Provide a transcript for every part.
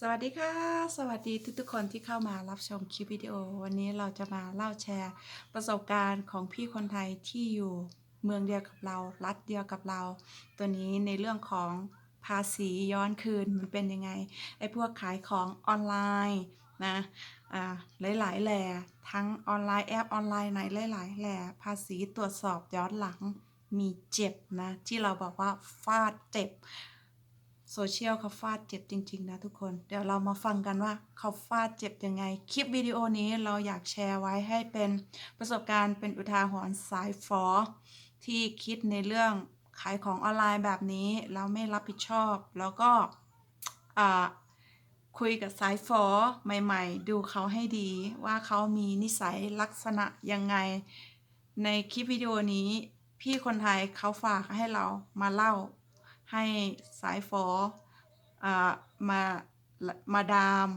สวัสดีค่ะ สวัสดีทุกๆคนที่เข้ามารับชมคลิปวิดีโอ วันนี้เราจะมาเล่าแชร์ ประสบการณ์ของพี่คนไทยที่อยู่เมืองเดียวกับเรา รัฐเดียวกับเรา ตัวนี้ในเรื่องของภาษีย้อนคืนมันเป็นยังไงไอ้พวกขายของออนไลน์นะอ่าหลายๆแหล่ทั้งออนไลน์แอปออนไลน์ไหนหลายๆแหล่ภาษีตรวจสอบย้อนหลังมีเจ็บนะที่เราบอกว่าฟาดเจ็บ โซเชียลเขาฟาดเจ็บจริง ๆ นะทุกคน เดี๋ยวเรามาฟังกันว่าเขาฟาดเจ็บยังไง คลิปวิดีโอนี้เราอยากแชร์ไว้ให้เป็นประสบการณ์เป็นอุทาหรณ์สายฟอที่คิดในเรื่องขายของออนไลน์แบบนี้แล้วไม่รับผิดชอบ แล้วก็คุยกับสายฟอใหม่ ๆ ดูเขาให้ดีว่าเขามีนิสัยลักษณะยังไง ในคลิปวิดีโอนี้ พี่คนไทยเขาฝากให้เรามาเล่า ให้สายฟอมามาดาม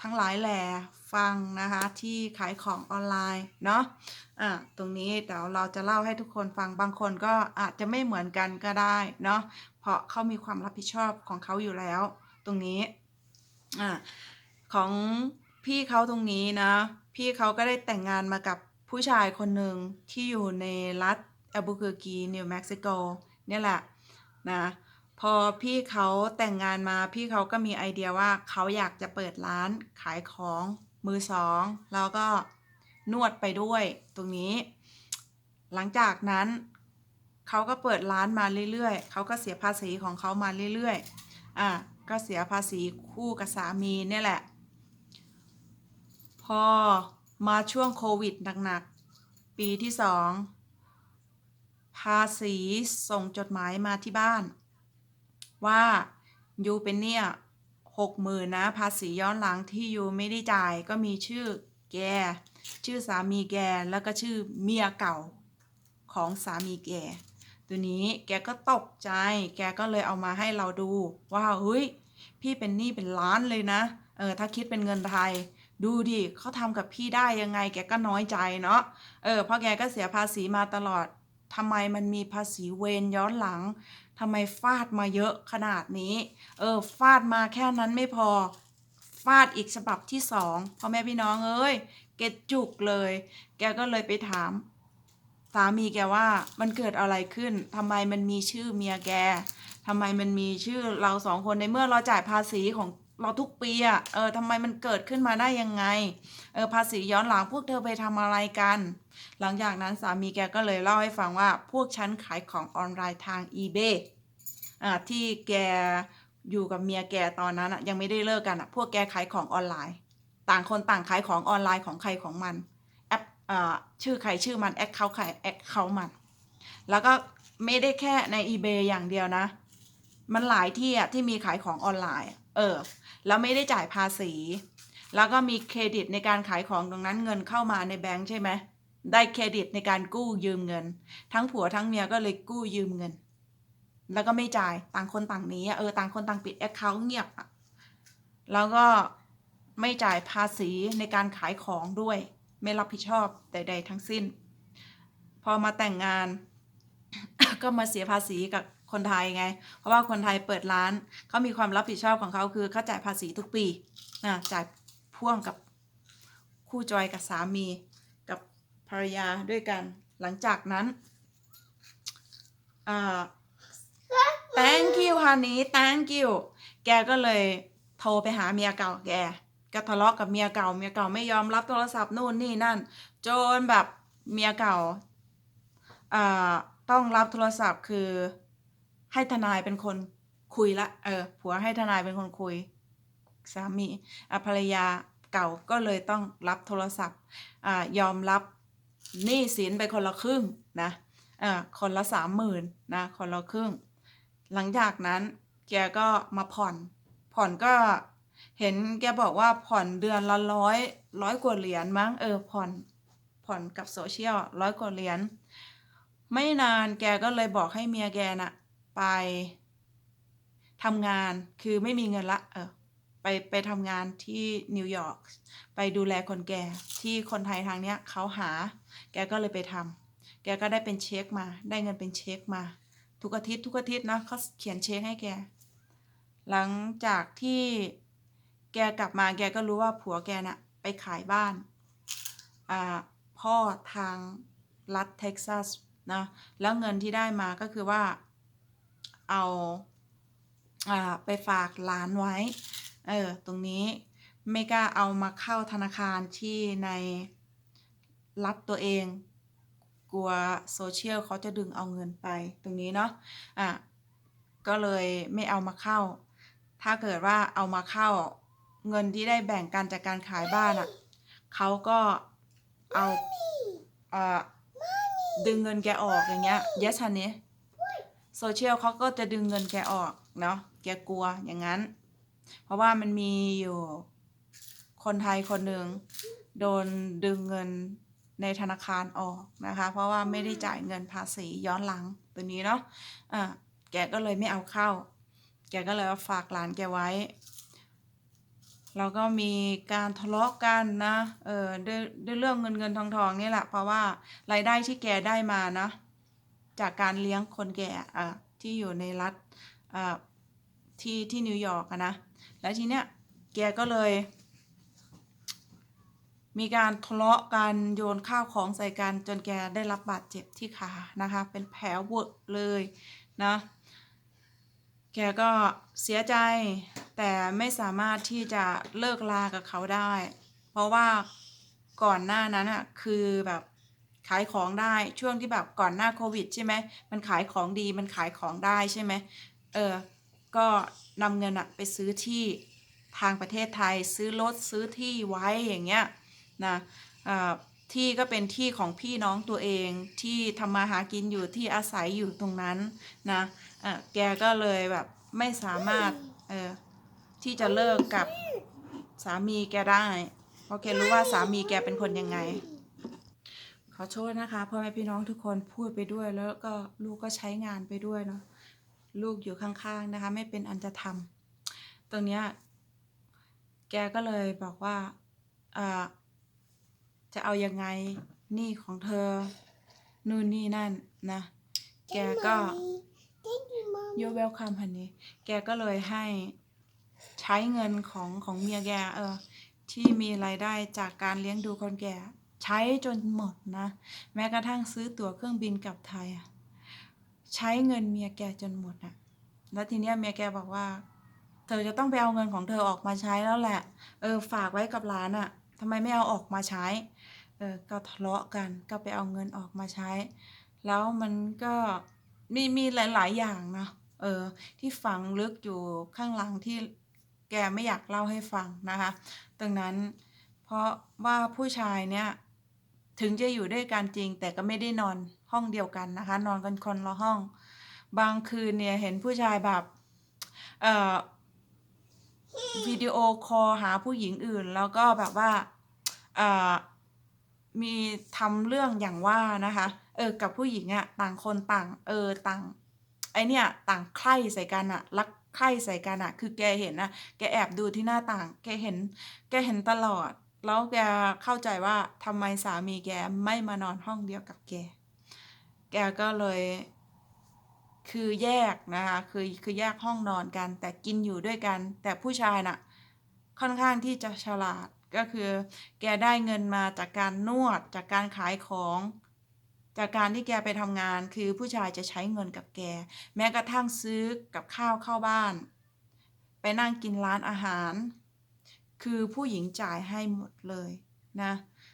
ทั้งหลายแหล่ฟังนะคะที่ขายของออนไลน์เนาะะตรงนี้เดี๋ยวเราจะเล่าให้ทุกคนฟังบางคนก็อาจจะไม่เหมือนกันก็ได้เนาะเพราะเขามีความรับผิดชอบของเขาอยู่แล้ว ตรงนี้อของพี่เขาตรงนี้นะ พี่เขาก็ได้แต่งงานมากับผู้ชายคนหนึ่งที่อยู่ในรัฐแอลบูเคอร์กีนิวเม็กซิโกเนี่ยแหละนะ พอพี่เขาแต่งงานมาพี่เขาก็มีไอเดียว่าเขาอยากจะเปิดร้านขายของมือสองแล้วก็นวดไปด้วยตรงนี้ หลังจากนั้นเขาก็เปิดร้านมาเรื่อยๆเขาก็เสียภาษีของเขามาเรื่อยๆอะก็เสียภาษีคู่กับสามีเนี่ยแหละ พอมาช่วงโควิดหนักๆ ปีที่สองภาษีส่งจดหมายมาที่บ้าน ว่ายูเป็นเนี่ยหกหมื่นนะภาษีย้อนหลังที่ยูไม่ได้จ่ายก็มีชื่อแก ชื่อสามีแก แล้วก็ชื่อเมียเก่าของสามีแก ตัวนี้แกก็ตกใจ แกก็เลยเอามาให้เราดูว่าเฮ้ยพี่เป็นหนี้เป็นล้านเลยนะ เออ ถ้าคิดเป็นเงินไทย ดูดิเขาทำกับพี่ได้ยังไง แกก็น้อยใจเนาะ เออ เพราะแกก็เสียภาษีมาตลอดทำไมมันมีภาษีเวรย้อนหลัง ทำไมฟาดมาเยอะขนาดนี้ เออ ฟาดมาแค่นั้นไม่พอ ฟาดอีกฉบับที่สองพ่อแม่พี่น้องเอ้ย เกจุกเลย แกก็เลยไปถาม สามีแกว่ามันเกิดอะไรขึ้น ทำไมมันมีชื่อเมียแกทำไมมันมีชื่อเราสองคนในเมื่อเราจ่ายภาษีของ เราทุกปีอะเออทำไมมันเกิดขึ้นมาได้ยังไง เออภาษีย้อนหลังพวกเธอไปทำอะไรกัน หลังจากนั้นสามีแกก็เลยเล่าให้ฟังว่าพวกฉันขายของออนไลน์ทาง eBay อ่าที่แกอยู่กับเมียแกตอนนั้นอะยังไม่ได้เลิกกันอะพวกแกขายของออนไลน์ ต่างคนต่างขายของออนไลน์ของใครของมันแอปอ่าชื่อใครชื่อมันแอคเขาใครแอคเขามัน แล้วก็ไม่ได้แค่ใน eBay อย่างเดียวนะ มันหลายที่อะที่มีขายของออนไลน์ เออแล้วไม่ได้จ่ายภาษี แล้วก็มีเครดิตในการขายของตรงนั้นเงินเข้ามาในแบงค์ใช่ไหมได้เครดิตในการกู้ยืมเงิน ทั้งผัวทั้งเมียก็เลยกู้ยืมเงิน แล้วก็ไม่จ่ายต่างคนต่างนีอะเออต่างคนต่างปิดแอคเคาท์เงียบแล้วก็ไม่จ่ายภาษีในการขายของด้วย ไม่รับผิดชอบใด ๆ ทั้งสิ้น พอมาแต่งงาน ก็มาเสียภาษีกับ คนไทยไง เพราะว่าคนไทยเปิดร้านเขามีความรับผิดชอบของเขาคือเขาจ่ายภาษีทุกปีนะจ่ายพ่วงกับคู่จอยกับสามีกับภรรยาด้วยกัน หลังจากนั้นอ่า thank you ฮันนี้ thank you แกก็เลยโทรไปหาเมียเก่าแกก็ทะเลาะกับเมียเก่า เมียเก่าไม่ยอมรับโทรศัพท์นู่นนี่นั่น จนแบบเมียเก่าอ่าต้องรับโทรศัพท์คือ ให้ทนายเป็นคนคุยละ เออ ผัวให้ทนายเป็นคนคุย สามีอะภรรยาเก่าก็เลยต้องรับโทรศัพท์อ่ายอมรับหนี้สินไปคนละครึ่งนะอ่าคนละสามหมื่นนะคนละครึ่ง หลังจากนั้นแกก็มาผ่อน ผ่อนก็เห็นแกบอกว่าผ่อนเดือนละร้อยร้อยกว่าเหรียญมั้งเออผ่อนผ่อนกับโซเชียลร้อยกว่าเหรียญไม่นานแกก็เลยบอกให้เมียแกน่ะ ไปทำงานคือไม่มีเงินละเออไปไปทำงานที่นิวยอร์กไปดูแลคนแก่ที่คนไทยทางเนี้ยเขาหา แกก็เลยไปทำแกก็ได้เป็นเช็คมา ได้เงินเป็นเช็คมา ทุกอาทิตย์ทุกอาทิตย์นะเขาเขียนเช็คให้แก หลังจากที่แกกลับมาแกก็รู้ว่าผัวแกน่ะไปขายบ้านอ่าพ่อทางรัฐเท็กซัสนะแล้วเงินที่ได้มาก็คือว่า เอาอ่าไปฝากหลานไว้ เออ ตรงนี้ไม่กล้าเอามาเข้าธนาคารที่ในรัฐตัวเอง กลัวโซเชียลเขาจะดึงเอาเงินไปตรงนี้เนาะ อะ ก็เลยไม่เอามาเข้า ถ้าเกิดว่าเอามาเข้าเงินที่ได้แบ่งกันจากการขายบ้านอะ่ะเขาก็เอาเอ่อดึงเงินแกออกอย่างเงี้ย yes honey โซเชียลเขาก็จะดึงเงินแกออกเนาะแกกลัวอย่างนั้น เพราะว่ามันมีอยู่คนไทยคนหนึ่งโดนดึงเงินในธนาคารออกนะคะ เพราะว่าไม่ได้จ่ายเงินภาษีย้อนหลังตัวนี้เนาะอะแกก็เลยไม่เอาเข้า แกก็เลยาฝากหลานแกไว้แล้วก็มีการทะเลาะกันนะ เออด้วยด้วยเรื่องเงินเงินทองทองนี่แหละ เพราะว่ารายได้ที่แกได้มานะ จากการเลี้ยงคนแก่ที่อยู่ในรัฐที่ที่นิวยอร์กนะ แล้วทีเนี้ยแกก็เลย มีการทะเลาะกันโยนข้าวของใส่กันจนแกได้รับบาดเจ็บที่ขานะคะ เป็นแผลเวอะเลยนะแกก็เสียใจแต่ไม่สามารถที่จะเลิกลากับเขาได้ เพราะว่าก่อนหน้านั้นอะคือแบบ ขายของได้ช่วงที่แบบก่อนหน้าโควิดใช่ไหมมันขายของดีมันขายของได้ใช่ไหมเออก็นำเงินอะไปซื้อที่ทางประเทศไทยซื้อรถซื้อที่ไว้อย่างเงี้ยนะอ่าที่ก็เป็นที่ของพี่น้องตัวเองที่ทำมาหากินอยู่ที่อาศัยอยู่ตรงนั้นนะอะแกก็เลยแบบไม่สามารถเออที่จะเลิกกับสามีแกได้ เพราะแกรู้ว่าสามีแกเป็นคนยังไง อโทษนะคะพ่อแม่พี่น้องทุกคนพูดไปด้วย แล้วก็ลูกก็ใช้งานไปด้วยเนาะลูกอยู่ข้างๆนะคะ ไม่เป็นอันจะทำตรงเนี้ยแกก็เลยบอกว่าอ่าจะเอายังไงหนี่ของเธอ นู่นนี่นั่นนะ แกก็ยูเวลคัมพันนี้ แกก็เลยให้ใช้เงินของของเมียแกเออที่มีรายได้จากการเลี้ยงดูคนแก่ ใช้จนหมดนะ แม้กระทั่งซื้อตั๋วเครื่องบินกลับไทยอะใช้เงินเมียแกจนหมดอะแล้วทีเนี้ยเมียแกบอกว่า เธอจะต้องไปเอาเงินของเธอออกมาใช้แล้วแหละ เออฝากไว้กับร้านอะทำไมไม่เอาออกมาใช้ เออก็ทะเลาะกันก็ไปเอาเงินออกมาใช้ แล้วมันก็มีมีหลาย ๆ อย่างเนาะเออที่ฝังลึกอยู่ข้างหลังที่แกไม่อยากเล่าให้ฟังนะคะดังนั้นเพราะว่าผู้ชายเนี่ย ถึงจะอยู่ด้วยกันจริง แต่ก็ไม่ได้นอนห้องเดียวกันนะคะ นอนกันคนละห้อง บางคืนเนี่ยเห็นผู้ชายแบบเอ่อวิดีโอคอลหาผู้หญิงอื่น แล้วก็แบบว่าเอ่อมีทำเรื่องอย่างว่านะคะ เออ กับผู้หญิงอะต่างคนต่าง เออต่าง ไอเนี่ยต่างใคร่ใส่กันอะรักใคร่ใส่กันอะคือแกเห็นนะแกแอบดูที่หน้าต่าง แกเห็น แกเห็นตลอด แล้วแกเข้าใจว่าทำไมสามีแกไม่มานอนห้องเดียวกับแก แกก็เลยคือแยกนะคะคือคือแยกห้องนอนกัน แต่กินอยู่ด้วยกัน แต่ผู้ชายน่ะค่อนข้างที่จะฉลาดก็คือ แกได้เงินมาจากการนวดจากการขายของ จากการที่แกไปทำงานคือผู้ชายจะใช้เงินกับแก แม้กระทั่งซื้อกับข้าวเข้าบ้าน ไปนั่งกินร้านอาหาร คือผู้หญิงจ่ายให้หมดเลยนะ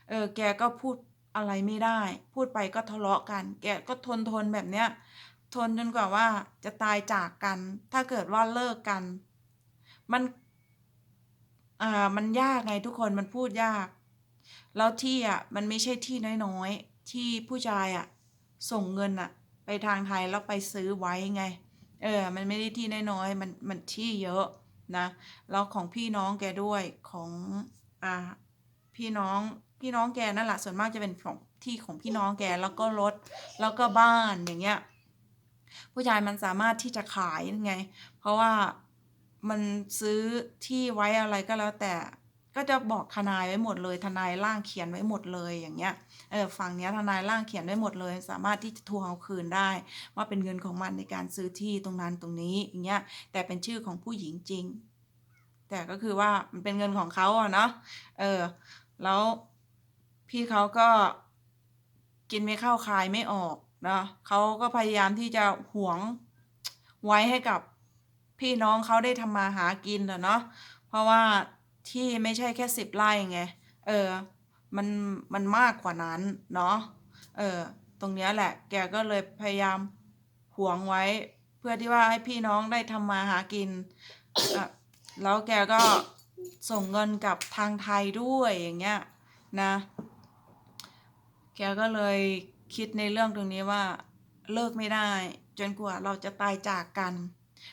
เออแกก็พูดอะไรไม่ได้ พูดไปก็ทะเลาะกัน แกก็ทนทนแบบเนี้ยทนจนกว่าว่าจะตายจากกัน ถ้าเกิดว่าเลิกกัน มันอ่ามันยากไงทุกคนมันพูดยาก แล้วที่อะมันไม่ใช่ที่น้อยๆ ที่ผู้ชายอะส่งเงินอะ ไปทางไทยแล้วไปซื้อไว้ไง เออ มันไม่ได้ที่น้อยๆมันมันที่เยอะ นะแล้วของพี่น้องแกด้วยของอ่าพี่น้องพี่น้องแกนั่นแหละส่วนมากจะเป็นของที่ของพี่น้องแกแล้วก็รถแล้วก็บ้านอย่างเงี้ยผู้ชายมันสามารถที่จะขายไง เพราะว่ามันซื้อที่ไว้อะไรก็แล้วแต่ ก็จะบอกทนายไว้หมดเลย ทนายร่างเขียนไว้หมดเลยอย่างเงี้ยเออฝั่งเนี้ยทนายร่างเขียนไว้หมดเลย สามารถที่จะทวงเอาคืนได้ ว่าเป็นเงินของมันในการซื้อที่ตรงนั้นตรงนี้อย่างเงี้ยแต่เป็นชื่อของผู้หญิงจริง แต่ก็คือว่ามันเป็นเงินของเขาอะเนาะเออแล้วพี่เขาก็กินไม่เข้าคายไม่ออกนะเขาก็พยายามที่จะหวงไว้ให้กับพี่น้องเขาได้ทำมาหากินอะเนาะเพราะว่า ที่ไม่ใช่แค่สิบไร่ไง เออ มัน มันมากกว่านั้น เนาะ เออ ตรงเนี้ยแหละ แกก็เลยพยายามหวงไว้ เพื่อที่ว่าให้พี่น้องได้ทำมาหากิน แล้วแกก็ส่งเงินกับทางไทยด้วยอย่างเงี้ยนะ แกก็เลยคิดในเรื่องตรงนี้ว่าเลิกไม่ได้ จนกว่าเราจะตายจากกัน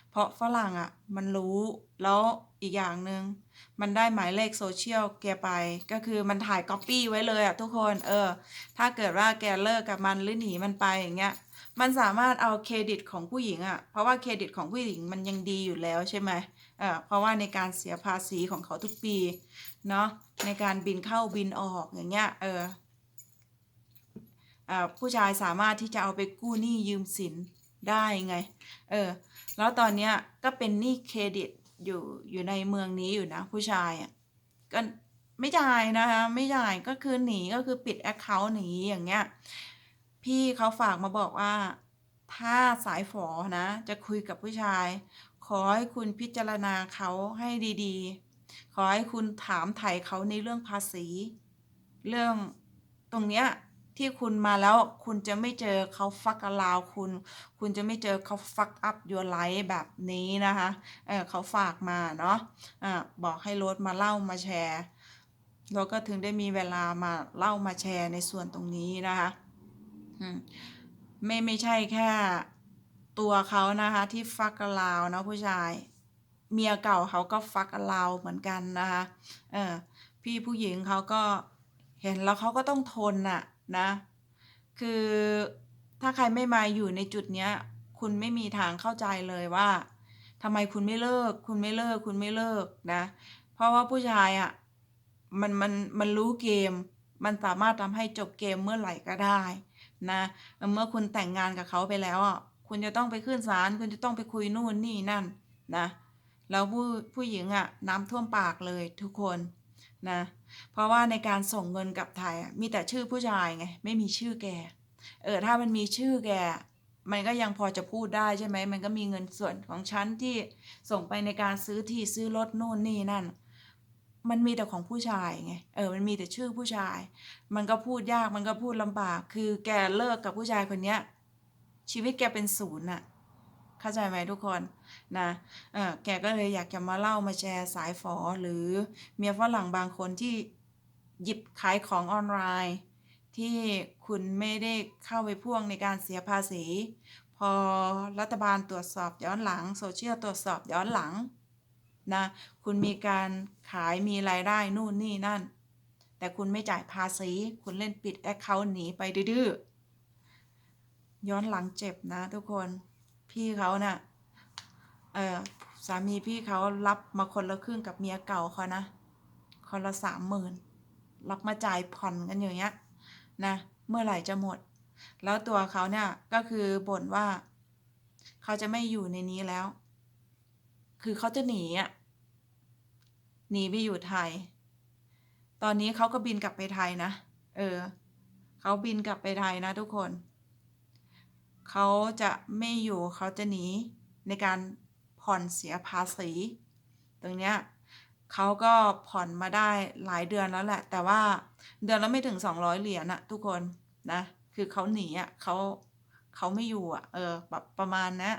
เพราะฝรั่งอะ มันรู้แล้ว อีกอย่างหนึ่งมันได้หมายเลขโซเชียลแกไป ก็คือมันถ่ายก๊อปปี้ไว้เลยอะทุกคนเออ ถ้าเกิดว่าแกเลิกกับมันหรือหนีมันไปอย่างเงี้ยมันสามารถเอาเครดิตของผู้หญิงอะเพราะว่าเครดิตของผู้หญิงมันยังดีอยู่แล้วใช่ไหมเออเพราะว่าในการเสียภาษีของเขาทุกปีเนาะในการบินเข้าบินออกอย่างเงี้ยเออผู้ชายสามารถที่จะเอาไปกู้หนี้ยืมสินได้ไง เออ แล้วตอนเนี้ยก็เป็นหนี้เครดิต อยู่อยู่ในเมืองนี้อยู่นะ ผู้ชายอะก็ไม่จ่ายนะคะ ไม่จ่ายก็คือหนีก็คือปิดแอคเคาท์หนีอย่างเงี้ย พี่เขาฝากมาบอกว่า ถ้าสายฝอนะ จะคุยกับผู้ชาย ขอให้คุณพิจารณาเขาให้ดีๆ ขอให้คุณถามไถ่เขาในเรื่องภาษี เรื่องตรงเนี้ย ที่คุณมาแล้วคุณจะไม่เจอเขาฟักลาวคุณ คุณจะไม่เจอเขาฟักอัพยูไลฟ์แบบนี้นะคะเออเขาฝากมาเนาะอ่าบอกให้รถมาเล่ามาแชร์แล้วก็ถึงได้มีเวลามาเล่ามาแชร์ในส่วนตรงนี้นะคะไม่ไม่ใช่แค่ตัวเขานะคะ ที่ฟักกับลาวเนาะผู้ชาย เมียเก่าเขาก็ฟักกับลาวเหมือนกันนะคะเออพี่ผู้หญิงเขาก็เห็นแล้วเขาก็ต้องทนน่ะ นะ คือถ้าใครไม่มาอยู่ในจุดเนี้ย คุณไม่มีทางเข้าใจเลยว่าทำไมคุณไม่เลิก คุณไม่เลิก คุณไม่เลิกนะ เพราะว่าผู้ชายอะ่ะ มันมันมันรู้เกม มันสามารถทำให้จบเกมเมื่อไหร่ก็ได้นะ เมื่อคุณแต่งงานกับเขาไปแล้วอะ คุณจะต้องไปขึ้นศาล คุณจะต้องไปคุยนู่นนี่นั่นนะ แล้วผู้ผู้หญิงอะน้ำท่วมปากเลยทุกคนนะ เพราะว่าในการส่งเงินกับไทยมีแต่ชื่อผู้ชายไงไม่มีชื่อแก เออถ้ามันมีชื่อแก มันก็ยังพอจะพูดได้ใช่ไหมมันก็มีเงินส่วนของฉันที่ส่งไปในการซื้อที่ซื้อรถนู่นนี่นั่น มันมีแต่ของผู้ชายไงเออมันมีแต่ชื่อผู้ชาย มันก็พูดยากมันก็พูดลำบาก คือแกเลิกกับผู้ชายคนเนี้ยชีวิตแกเป็นศูนย์น่ะ เข้าใจไหมทุกคนนะเออแกก็เลยอยากจะมาเล่ามาแชร์สายฝอหรือเมียฝรั่งบางคนที่หยิบขายของออนไลน์ ที่คุณไม่ได้เข้าไปพ่วงในการเสียภาษี พอรัฐบาลตรวจสอบย้อนหลังโซเชียลตรวจสอบย้อนหลังนะคุณมีการขายมีรายได้นู่นนี่นั่น แต่คุณไม่จ่ายภาษี คุณเล่นปิดแอคเคาท์หนีไปดื้อย้อนหลังเจ็บนะทุกคน พี่เขาน่ะ เออสามีพี่เขารับมาคนละครึ่งกับเมียเก่าเขานะ คนละสามหมื่นรับมาจ่ายผ่อนกันอย่างเงี้ยนะ เมื่อไหร่จะหมด แล้วตัวเขาเนี่ยก็คือบ่นว่า เขาจะไม่อยู่ในนี้แล้ว คือเขาจะหนีอะ หนีไปอยู่ไทย ตอนนี้เขาก็บินกลับไปไทยนะ เออ เขาบินกลับไปไทยนะทุกคน เขาจะไม่อยู่เขาจะหนีในการผ่อนเสียภาษี ตรงเนี้ยเขาก็ผ่อนมาได้หลายเดือนแล้วแหละ แต่ว่าเดือนละไม่ถึงสองร้อยเหรียญอะทุกคนนะคือเขาหนีอะเขาเขาไม่อยู่อะเออแบบประมาณนะ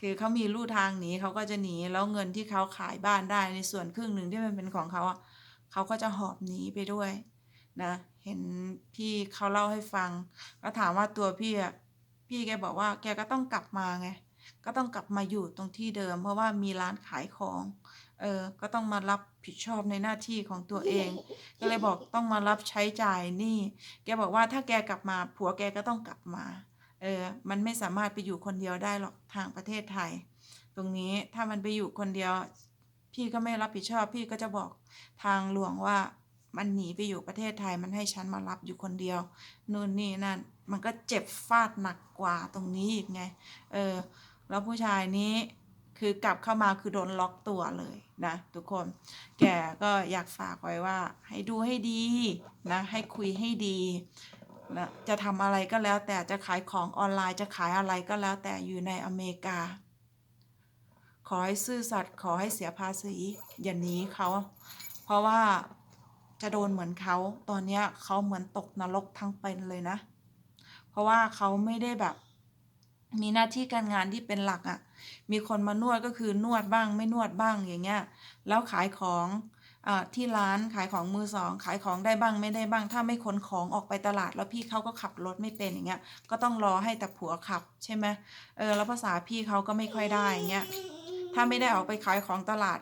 คือเขามีลู่ทางหนีเขาก็จะหนีแล้วเงินที่เขาขายบ้านได้ในส่วนครึ่งหนึ่งที่มันเป็นของเขาอะเขาก็จะหอบหนีไปด้วยนะ เห็นพี่เขาเล่าให้ฟัง ก็ถามว่าตัวพี่อะพี่แกบอกว่า แกก็ต้องกลับมาไง ก็ต้องกลับมาอยู่ตรงที่เดิม เพราะว่ามีร้านขายของ เออ ก็ต้องมารับผิดชอบในหน้าที่ของตัวเอง ก็เลยบอกต้องมารับใช้จ่ายหนี่แกบอกว่าถ้าแกกลับมาผัวแกก็ต้องกลับมา เออ มันไม่สามารถไปอยู่คนเดียวได้หรอกทางประเทศไทย ตรงนี้ถ้ามันไปอยู่คนเดียว พี่ก็ไม่รับผิดชอบ พี่ก็จะบอกทางหลวงว่า มันหนีไปอยู่ประเทศไทยมันให้ฉันมารับอยู่คนเดียวนู่นนี่นั่นมันก็เจ็บฟาดหนักกว่าตรงนี้อีกไง เออ แล้วผู้ชายนี้คือกลับเข้ามาคือโดนล็อกตัวเลยนะทุกคน แกก็อยากฝากไว้ว่า ให้ดูให้ดีนะ ให้คุยให้ดีนะจะทำอะไรก็แล้วแต่จะขายของออนไลน์จะขายอะไรก็แล้วแต่อยู่ในอเมริกา ขอให้ซื่อสัตย์ขอให้เสียภาษีอย่าหนีเขา เพราะว่า จะโดนเหมือนเขาตอนเนี้ยเขาเหมือนตกนรกทั้งเป็นเลยนะ เพราะว่าเขาไม่ได้แบบ มีหน้าที่การงานที่เป็นหลักอะ่ะ มีคนมานวดก็คือนวดบ้าง ไม่นวดบ้างอย่างเงี้ย แล้วขายของอที่ร้านขายของมือสอง ขายของได้บ้างไม่ได้บ้าง ถ้าไม่ขนของออกไปตลาด แล้วพี่เขาก็ขับรถไม่เป็นอย่างเงี้ย ก็ต้องรอให้แต่ผัวขับใช่ไหมเออแล้วภาษาพี่เขาก็ไม่ค่อยได้อย่างเงี้ย ถ้าไม่ได้ออกไปขายของตลาด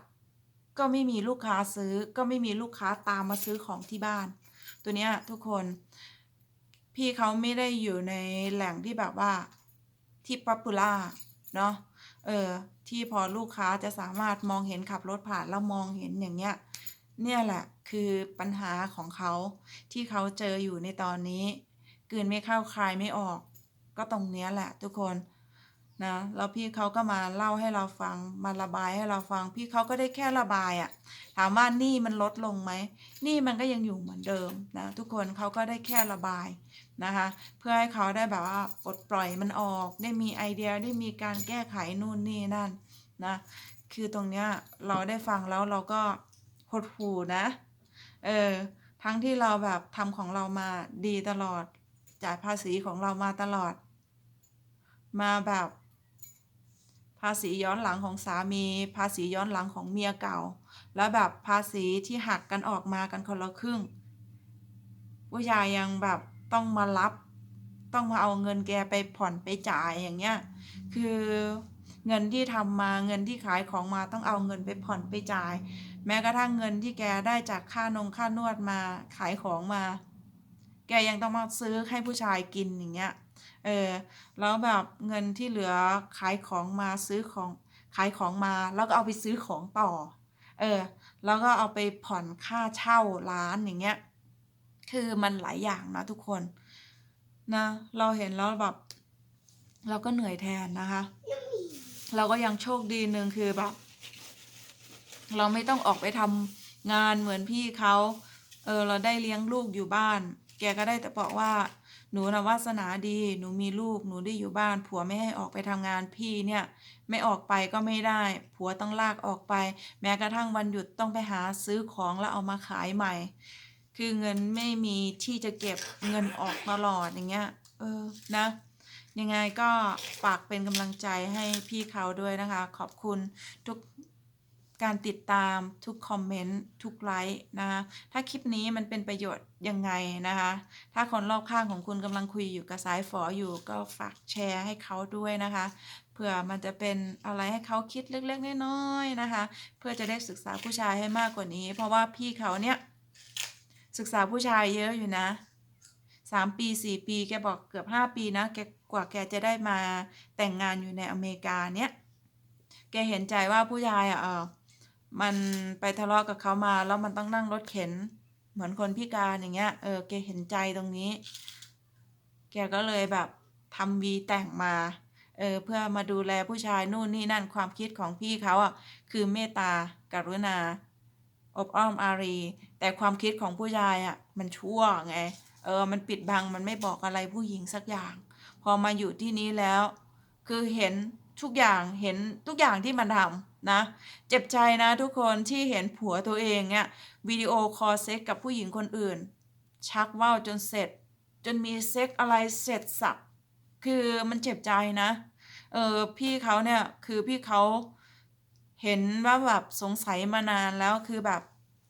ก็ไม่มีลูกค้าซื้อ ก็ไม่มีลูกค้าตามมาซื้อของที่บ้าน ตัวเนี้ยทุกคนพี่เขาไม่ได้อยู่ในแหล่งที่แบบว่าที่ป๊อปปูล่าเนาะเออที่พอลูกค้าจะสามารถมองเห็นขับรถผ่านแล้วมองเห็นอย่างเงี้ยเนี่ยแหละคือปัญหาของเขาที่เขาเจออยู่ในตอนนี้กืนไม่เข้าคลายไม่ออก ก็ตรงเนี้ยแหละทุกคน นะแล้วพี่เขาก็มาเล่าให้เราฟังมาระบายให้เราฟัง พี่เขาก็ได้แค่ระบายอะ่ะ ถามว่านี้มันลดลงไหมนี้มันก็ยังอยู่เหมือนเดิมนะทุกคนเขาก็ได้แค่ระบายนะคะ เพื่อให้เขาได้แบบว่าปลดปล่อยมันออก ได้มีไอเดียได้มีการแก้ไขนู่นนี่นั่นนะคือตรงเนี้ยเราได้ฟังแล้วเราก็หดหูนะเออทั้งที่เราแบบทำของเรามาดีตลอด จ่ายภาษีของเรามาตลอด มาแบบ ภาษีย้อนหลังของสามี ภาษีย้อนหลังของเมียเก่า แล้วแบบภาษีที่หักกันออกมากันคนละครึ่ง ผู้ชายยังแบบต้องมารับต้องมาเอาเงินแกไปผ่อนไปจ่ายอย่างเงี้ย คือเงินที่ทำมาเงินที่ขายของมาต้องเอาเงินไปผ่อนไปจ่าย แม้กระทั่งเงินที่แกได้จากค่านงค่านวดมาขายของมา แกยังต้องมาซื้อให้ผู้ชายกินอย่างเงี้ย เออ แล้วแบบเงินที่เหลือขายของมาซื้อของขายของมา แล้วก็เอาไปซื้อของต่อ เออ แล้วก็เอาไปผ่อนค่าเช่าร้านอย่างเงี้ย คือมันหลายอย่างนะทุกคนนะ เราเห็นแล้วแบบ เราก็เหนื่อยแทนนะคะ เราก็ยังโชคดีหนึ่งคือแบบ เราไม่ต้องออกไปทำงานเหมือนพี่เขา เออ เราได้เลี้ยงลูกอยู่บ้าน แกก็ได้แต่บอกว่าหนูนะวาสนาดี หนูมีลูก หนูได้อยู่บ้าน ผัวไม่ให้ออกไปทำงานพี่เนี่ย ไม่ออกไปก็ไม่ได้ ผัวต้องลากออกไป แม้กระทั่งวันหยุดต้องไปหาซื้อของแล้วเอามาขายใหม่ คือเงินไม่มีที่จะเก็บเงินออกตลอดอย่างเงี้ย เออ นะ ยังไงก็ฝากเป็นกำลังใจให้พี่เขาด้วยนะคะ ขอบคุณทุก การติดตามทุกคอมเมนต์ทุกไลค์นะคะถ้าคลิปนี้มันเป็นประโยชน์ยังไงนะคะ ถ้าคนรอบข้างของคุณกำลังคุยอยู่กับสายฝออยู่ก็ฝากแชร์ให้เขาด้วยนะคะเผื่อมันจะเป็นอะไรให้เขาคิดเล็กๆน้อยๆนะคะ เพื่อจะได้ศึกษาผู้ชายให้มากกว่านี้ เพราะว่าพี่เขาเนี่ยศึกษาผู้ชายเยอะอยู่นะสามปีสี่ปีแกบอกเกือบห้าปีนะแกกว่าแกจะได้มาแต่งงานอยู่ในอเมริกาเนี่ยแกเห็นใจว่าผู้ชายอะเออ มันไปทะเลาะกับเขามาแล้วมันต้องนั่งรถเข็น เหมือนคนพิการอย่างเงี้ย เออแกเห็นใจตรงนี้ แกก็เลยแบบทำวีแต่งมา เออเพื่อมาดูแลผู้ชายนู่นนี่นั่นความคิดของพี่เขาอะคือเมตตากรุณา อบอ้อมอารี แต่ความคิดของผู้ชายอะมันชั่วไง เออมันปิดบังมันไม่บอกอะไรผู้หญิงสักอย่าง พอมาอยู่ที่นี้แล้ว คือเห็นทุกอย่างเห็นทุกอย่างที่มันทำ นะเจ็บใจนะทุกคนที่เห็นผัวตัวเองเนี่ยวิดีโอคอลเซ็กกับผู้หญิงคนอื่น ชักว่าวจนเสร็จ จนมีเซ็กอะไรเสร็จสับคือมันเจ็บใจนะเออพี่เขาเนี่ยคือพี่เขาเห็นว่าแบบสงสัยมานานแล้วคือแบบ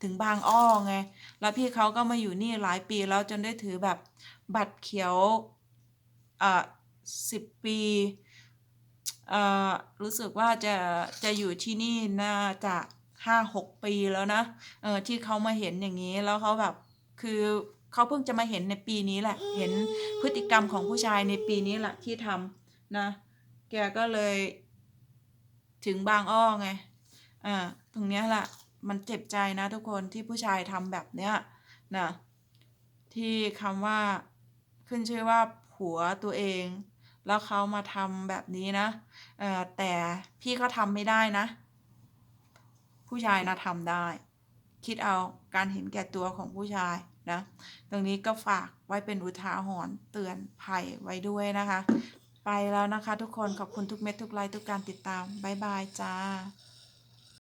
ถึงบางอ้อไง แล้วพี่เขาก็มาอยู่นี่หลายปีแล้วจนได้ถือแบบบัตรเขียวอ่าสิบปี รู้สึกว่าจะจะอยู่ที่นี่น่าจะห้าหกปีแล้วนะเออที่เขามาเห็นอย่างนี้แล้วเขาแบบคือเขาเพิ่งจะมาเห็นในปีนี้แหละ เห็นพฤติกรรมของผู้ชายในปีนี้แหละที่ทำนะ แกก็เลยถึงบางอ้อไงอ่าตรงเนี้ยแหละมันเจ็บใจนะทุกคนที่ผู้ชายทำแบบเนี้ยนะที่คำว่าขึ้นชื่อว่าผัวตัวเอง แล้วเขามาทำแบบนี้นะเอ่อแต่พี่เขาทำไม่ได้นะ ผู้ชายนะทำได้ คิดเอาการเห็นแก่ตัวของผู้ชายนะ ตรงนี้ก็ฝากไว้เป็นอุทาหรณ์เตือนภัยไว้ด้วยนะคะ ไปแล้วนะคะทุกคนขอบคุณทุกเม็ดทุกไลค์ทุกการติดตาม บ๊ายบายจ้า